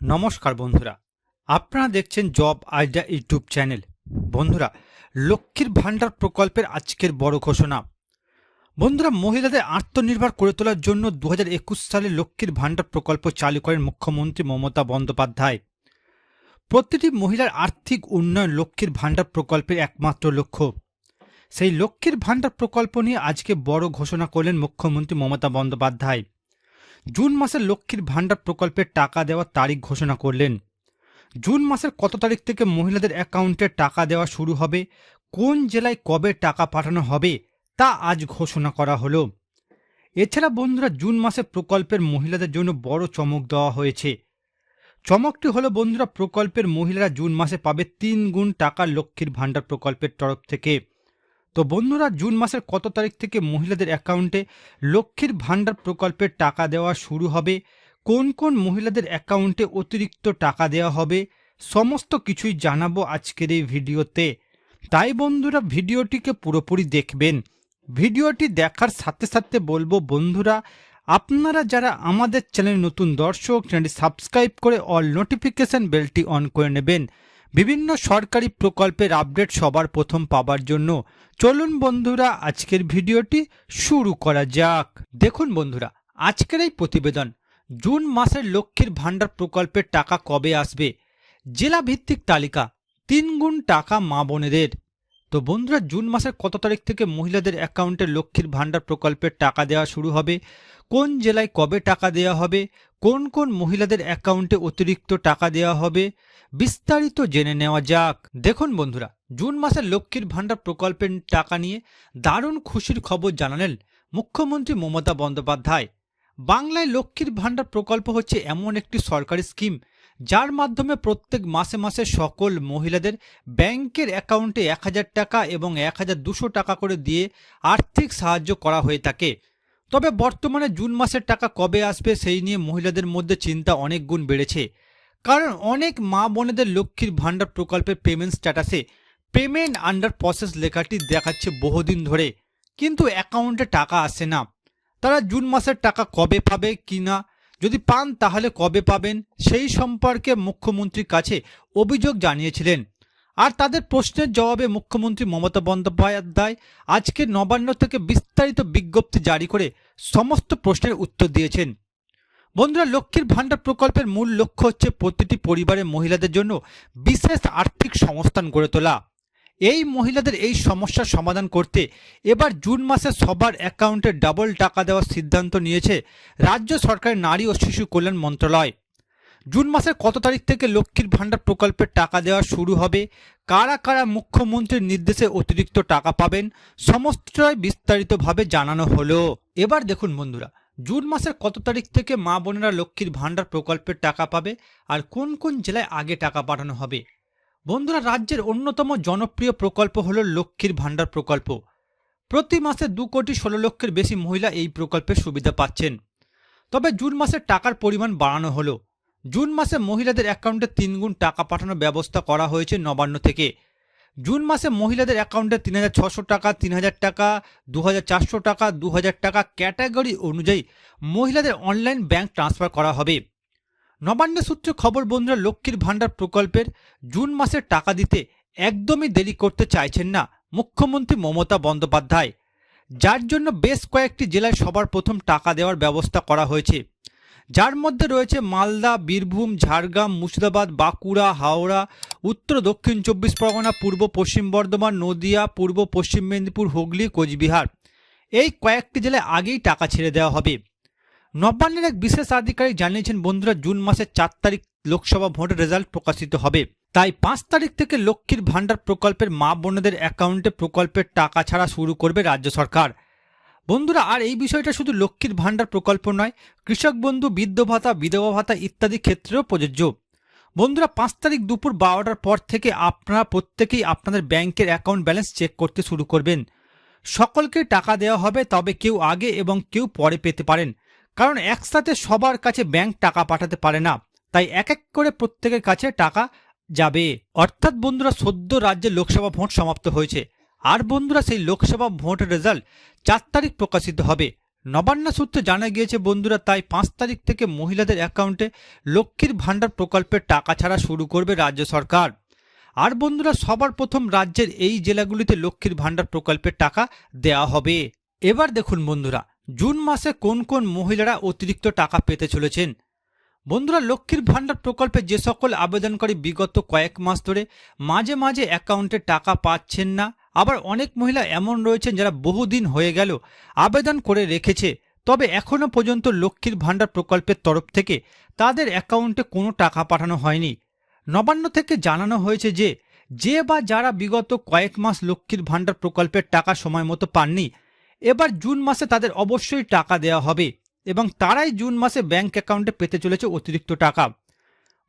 নমস্কার বন্ধুরা, আপনারা দেখছেন জব আইডিয়া ইউটিউব চ্যানেল। বন্ধুরা, লক্ষ্মীর ভাণ্ডার প্রকল্পের আজকের বড় ঘোষণা। বন্ধুরা, মহিলাদের আত্মনির্ভর করে তোলার জন্য দু হাজার একুশ সালে লক্ষ্মীর ভাণ্ডার প্রকল্প চালু করেন মুখ্যমন্ত্রী মমতা বন্দ্যোপাধ্যায়। প্রতিটি মহিলার আর্থিক উন্নয়ন লক্ষ্মীর ভাণ্ডার প্রকল্পের একমাত্র লক্ষ্য। সেই লক্ষ্মীর ভাণ্ডার প্রকল্প নিয়ে আজকে বড় ঘোষণা করলেন মুখ্যমন্ত্রী মমতা বন্দ্যোপাধ্যায়। জুন মাসের লক্ষ্মীর ভাণ্ডার প্রকল্পের টাকা দেওয়ার তারিখ ঘোষণা করলেন। জুন মাসের কত তারিখ থেকে মহিলাদের অ্যাকাউন্টে টাকা দেওয়া শুরু হবে, কোন জেলায় কবে টাকা পাঠানো হবে, তা আজ ঘোষণা করা হলো। এছাড়া বন্ধুরা, জুন মাসে প্রকল্পের মহিলাদের জন্য বড় চমক দেওয়া হয়েছে। চমকটি হলো বন্ধুরা, প্রকল্পের মহিলারা জুন মাসে পাবে তিন গুণ টাকা লক্ষ্মীর ভাণ্ডার প্রকল্পের তরফ থেকে। তো বন্ধুরা, জুন মাসের কত তারিখ থেকে মহিলাদের অ্যাকাউন্টে লক্ষ্মীর ভাণ্ডার প্রকল্পের টাকা দেওয়া শুরু হবে? কোন কোন মহিলাদের অ্যাকাউন্টে অতিরিক্ত টাকা দেওয়া হবে? সমস্ত কিছুই জানাব আজকের এই ভিডিওতে। তাই বন্ধুরা, ভিডিওটিকে পুরোপুরি দেখবেন। ভিডিওটি দেখার সাথে সাথে বলব বন্ধুরা, আপনারা যারা আমাদের চ্যানেল নতুন দর্শক, চ্যানেলটি সাবস্ক্রাইব করে অল নোটিফিকেশন বেলটি অন করে নেবেন। বিভিন্ন সরকারি প্রকল্পের আপডেট সবার প্রথম পাবার জন্য চলুন বন্ধুরা, আজকের ভিডিওটি শুরু করা যাক। দেখুন বন্ধুরা, আজকের এই প্রতিবেদন, জুন মাসের লক্ষ্মীর ভাণ্ডার প্রকল্পের টাকা কবে আসবে? জেলা ভিত্তিক তালিকা তিন গুণ টাকা মা বোনেদের। তো বন্ধুরা, জুন মাসের কত তারিখ থেকে মহিলাদের অ্যাকাউন্টে লক্ষ্মীর ভাণ্ডার প্রকল্পের টাকা দেওয়া শুরু হবে? কোন জেলায় কবে টাকা দেওয়া হবে? কোন কোন মহিলাদের অ্যাকাউন্টে অতিরিক্ত টাকা দেওয়া হবে? বিস্তারিত জেনে নেওয়া যাক। দেখুন বন্ধুরা, জুন মাসের লক্ষ্মীর ভাণ্ডার প্রকল্পের টাকা নিয়ে দারুণ খুশির খবর জানালেন মুখ্যমন্ত্রী মমতা বন্দ্যোপাধ্যায়। বাংলায় লক্ষ্মীর ভাণ্ডার প্রকল্প হচ্ছে এমন একটি সরকারি স্কিম যার মাধ্যমে প্রত্যেক মাসে মাসে সকল মহিলাদের ব্যাংকের অ্যাকাউন্টে এক হাজার টাকা এবং এক হাজার দুশো টাকা করে দিয়ে আর্থিক সাহায্য করা হয়ে থাকে। তবে বর্তমানে জুন মাসের টাকা কবে আসবে সেই নিয়ে মহিলাদের মধ্যে চিন্তা অনেক গুণ বেড়েছে। কারণ অনেক মা বোনেদের লক্ষ্মীর ভাণ্ডার প্রকল্পের পেমেন্ট স্ট্যাটাসে পেমেন্ট আন্ডার প্রসেস লেখাটি দেখাচ্ছে বহুদিন ধরে। কিন্তু অ্যাকাউন্টে টাকা আসে না। তারা জুন মাসের টাকা কবে পাবে কি না যদি পান তাহলে কবে পাবেন? সেই সম্পর্কে মুখ্যমন্ত্রীর কাছে অভিযোগ জানিয়েছিলেন। আর তাদের প্রশ্নের জবাবে মুখ্যমন্ত্রী মমতা বন্দ্যোপাধ্যায় আজকে নবান্ন থেকে বিস্তারিত বিজ্ঞপ্তি জারি করে সমস্ত প্রশ্নের উত্তর দিয়েছেন। বন্ধুরা, লক্ষ্মীর ভাণ্ডার প্রকল্পের মূল লক্ষ্য হচ্ছে প্রতিটি পরিবারের মহিলাদের জন্য বিশেষ আর্থিক সংস্থান গড়ে তোলা। এই মহিলাদের এই সমস্যার সমাধান করতে এবার জুন মাসে সবার অ্যাকাউন্টে ডাবল টাকা দেওয়ার সিদ্ধান্ত নিয়েছে রাজ্য সরকারের নারী ও শিশু কল্যাণ মন্ত্রণালয়। জুন মাসের কত তারিখ থেকে লক্ষ্মীর ভাণ্ডার প্রকল্পের টাকা দেওয়া শুরু হবে? কারা কারা মুখ্যমন্ত্রীর নির্দেশে অতিরিক্ত টাকা পাবেন? সমস্তটাই বিস্তারিতভাবে জানানো হলো। এবার দেখুন বন্ধুরা, জুন মাসের কত তারিখ থেকে মা বোনেরা লক্ষ্মীর ভাণ্ডার প্রকল্পের টাকা পাবে? আর কোন কোন জেলায় আগে টাকা পাঠানো হবে? বন্ধুরা, রাজ্যের অন্যতম জনপ্রিয় প্রকল্প হল লক্ষ্মীর ভাণ্ডার প্রকল্প। প্রতি মাসে দু কোটি ষোলো লক্ষের বেশি মহিলা এই প্রকল্পের সুবিধা পাচ্ছেন। তবে জুন মাসে টাকার পরিমাণ বাড়ানো হলো। জুন মাসে মহিলাদের অ্যাকাউন্টে তিনগুণ টাকা পাঠানোর ব্যবস্থা করা হয়েছে নবান্ন থেকে। জুন মাসে মহিলাদের অ্যাকাউন্টে তিন হাজার ছশো টাকা তিন হাজার টাকা দু হাজার চারশো টাকা দু হাজার টাকা ক্যাটাগরি অনুযায়ী মহিলাদের অনলাইন ব্যাংক ট্রান্সফার করা হবে। নবান্ন সূত্রে খবর, বন্ধুরা, লক্ষ্মীর ভাণ্ডার প্রকল্পের জুন মাসের টাকা দিতে একদমই দেরি করতে চাইছেন না মুখ্যমন্ত্রী মমতা বন্দ্যোপাধ্যায়। যার জন্য বেশ কয়েকটি জেলায় সবার প্রথম টাকা দেওয়ার ব্যবস্থা করা হয়েছে। যার মধ্যে রয়েছে মালদা, বীরভূম, ঝাড়গ্রাম, মুর্শিদাবাদ, বাঁকুড়া, হাওড়া, উত্তর, দক্ষিণ চব্বিশ পরগনা, পূর্ব পশ্চিম বর্ধমান, নদিয়া, পূর্ব পশ্চিম মেদিনীপুর, হুগলি, কোচবিহার। এই কয়েকটি জেলায় আগেই টাকা ছেড়ে দেওয়া হবে। নবান্নের এক বিশেষ আধিকারিক জানিয়েছেন, বন্ধুরা, জুন মাসের চার তারিখ লোকসভা ভোটের রেজাল্ট প্রকাশিত হবে। তাই পাঁচ তারিখ থেকে লক্ষ্মীর ভাণ্ডার প্রকল্পের মা বোনদের অ্যাকাউন্টে প্রকল্পের টাকা ছাড়া শুরু করবে রাজ্য সরকার। বন্ধুরা, আর এই বিষয়টা শুধু লক্ষ্মীর ভাণ্ডার প্রকল্প নয়, কৃষক বন্ধু, বৃদ্ধ ভাতা, বিধবা ভাতা ইত্যাদি ক্ষেত্রেও প্রযোজ্য। বন্ধুরা, পাঁচ তারিখ দুপুর বারোটার পর থেকে আপনারা প্রত্যেকেই আপনাদের ব্যাংকের অ্যাকাউন্ট ব্যালেন্স চেক করতে শুরু করবেন। সকলকে টাকা দেওয়া হবে, তবে কেউ আগে এবং কেউ পরে পেতে পারেন। কারণ একসাথে সবার কাছে ব্যাংক টাকা পাঠাতে পারে না, তাই এক এক করে প্রত্যেকের কাছে টাকা যাবে। অর্থাৎ বন্ধুরা সদ্য রাজ্যে লোকসভা ভোট সমাপ্ত হয়েছে। আর বন্ধুরা, সেই লোকসভা ভোট রেজাল্ট চার তারিখ প্রকাশিত হবে। নবান্ন সূত্রে জানা গিয়েছে বন্ধুরা, তাই পাঁচ তারিখ থেকে মহিলাদের অ্যাকাউন্টে লক্ষ্মীর ভাণ্ডার প্রকল্পের টাকা ছাড়া শুরু করবে রাজ্য সরকার। আর বন্ধুরা, সবার প্রথম রাজ্যের এই জেলাগুলিতে লক্ষ্মীর ভাণ্ডার প্রকল্পের টাকা দেওয়া হবে। এবার দেখুন বন্ধুরা জুন মাসে কোন কোন মহিলারা অতিরিক্ত টাকা পেতে চলেছেন? বন্ধুরা, লক্ষ্মীর ভাণ্ডার প্রকল্পে যে সকল আবেদনকারী বিগত কয়েক মাস ধরে মাঝে মাঝে অ্যাকাউন্টে টাকা পাচ্ছেন না, আবার অনেক মহিলা এমন রয়েছেন যারা বহুদিন হয়ে গেল আবেদন করে রেখেছে। তবে এখনও পর্যন্ত লক্ষ্মীর ভাণ্ডার প্রকল্পের তরফ থেকে তাদের অ্যাকাউন্টে কোনো টাকা পাঠানো হয়নি। নবান্ন থেকে জানানো হয়েছে যে যে বা যারা বিগত কয়েক মাস লক্ষ্মীর ভাণ্ডার প্রকল্পের টাকা সময় মতো পাননি এবার জুন মাসে তাদের অবশ্যই টাকা দেওয়া হবে এবং তারাই জুন মাসে ব্যাংক অ্যাকাউন্টে পেতে চলেছে অতিরিক্ত টাকা।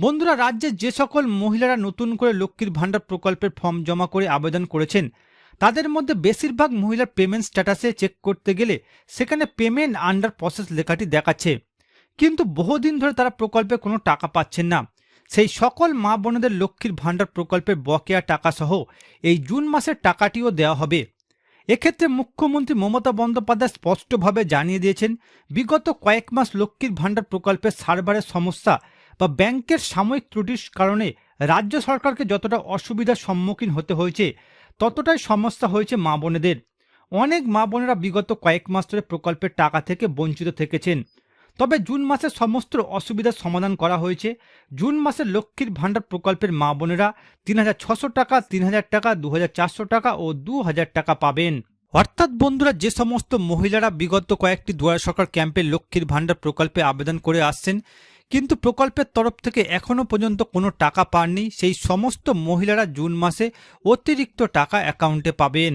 বন্ধুরা, রাজ্যে যে সকল মহিলারা নতুন করে লক্ষ্মীর ভাণ্ডার প্রকল্পের ফর্ম জমা করে আবেদন করেছেন, তাদের মধ্যে বেশিরভাগ মহিলার পেমেন্ট স্ট্যাটাসে চেক করতে গেলে সেখানে পেমেন্ট আন্ডার প্রসেস লেখাটি দেখাচ্ছে। কিন্তু বহুদিন ধরে তারা প্রকল্পে কোনো টাকা পাচ্ছেন না। সেই সকল মা বোনেদের লক্ষ্মীর ভাণ্ডার প্রকল্পের বকেয়া টাকা সহ এই জুন মাসের টাকাটিও দেওয়া হবে। এক্ষেত্রে মুখ্যমন্ত্রী মমতা বন্দ্যোপাধ্যায় স্পষ্টভাবে জানিয়ে দিয়েছেন, বিগত কয়েক মাস লক্ষ্মীর ভাণ্ডার প্রকল্পের সার্ভারের সমস্যা বা ব্যাংকের সাময়িক ত্রুটির কারণে রাজ্য সরকারকে যতটা অসুবিধার সম্মুখীন হতে হয়েছে, ততটাই সমস্যা হয়েছে মা বোনেদের। অনেক মা বোনেরা বিগত কয়েক মাস ধরে প্রকল্পের টাকা থেকে বঞ্চিত থেকেছেন। তবে জুন মাসে সমস্ত অসুবিধার সমাধান করা হয়েছে। জুন মাসে লক্ষ্মীর ভাণ্ডার প্রকল্পের মা বোনেরা তিন হাজার ছশো টাকা, তিন হাজার টাকা, দু হাজার চারশো টাকা ও দু হাজার টাকা পাবেন। অর্থাৎ বন্ধুরা, যে সমস্ত মহিলারা বিগত কয়েকটি দুয়ার সরকার ক্যাম্পে লক্ষ্মীর ভাণ্ডার প্রকল্পে আবেদন করে আসছেন, কিন্তু প্রকল্পের তরফ থেকে এখনও পর্যন্ত কোনো টাকা পাননি, সেই সমস্ত মহিলারা জুন মাসে অতিরিক্ত টাকা অ্যাকাউন্টে পাবেন।